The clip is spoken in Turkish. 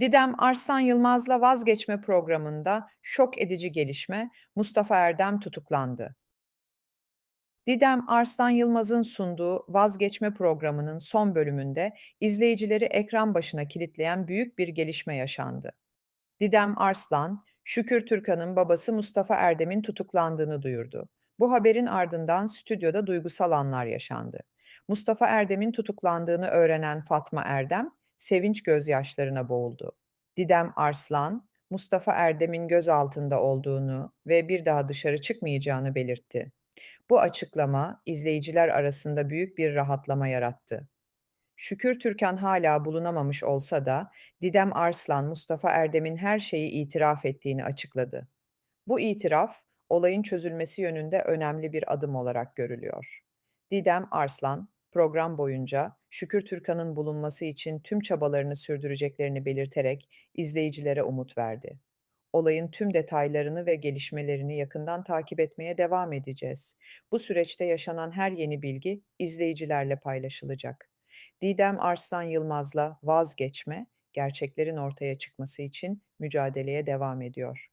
Didem Arslan Yılmaz'la vazgeçme programında şok edici gelişme, Mustafa Erdem tutuklandı. Didem Arslan Yılmaz'ın sunduğu Vazgeçme programının son bölümünde izleyicileri ekran başına kilitleyen büyük bir gelişme yaşandı. Didem Arslan, Şükür Türkan'ın babası Mustafa Erdem'in tutuklandığını duyurdu. Bu haberin ardından stüdyoda duygusal anlar yaşandı. Mustafa Erdem'in tutuklandığını öğrenen Fatma Erdem, sevinç gözyaşlarına boğuldu. Didem Arslan, Mustafa Erdem'in gözaltında olduğunu ve bir daha dışarı çıkmayacağını belirtti. Bu açıklama izleyiciler arasında büyük bir rahatlama yarattı. Şükür Türkan hala bulunamamış olsa da Didem Arslan, Mustafa Erdem'in her şeyi itiraf ettiğini açıkladı. Bu itiraf, olayın çözülmesi yönünde önemli bir adım olarak görülüyor. Didem Arslan, program boyunca Şükür Türkan'ın bulunması için tüm çabalarını sürdüreceklerini belirterek izleyicilere umut verdi. Olayın tüm detaylarını ve gelişmelerini yakından takip etmeye devam edeceğiz. Bu süreçte yaşanan her yeni bilgi izleyicilerle paylaşılacak. Didem Arslan Yılmaz'la vazgeçme, gerçeklerin ortaya çıkması için mücadeleye devam ediyor.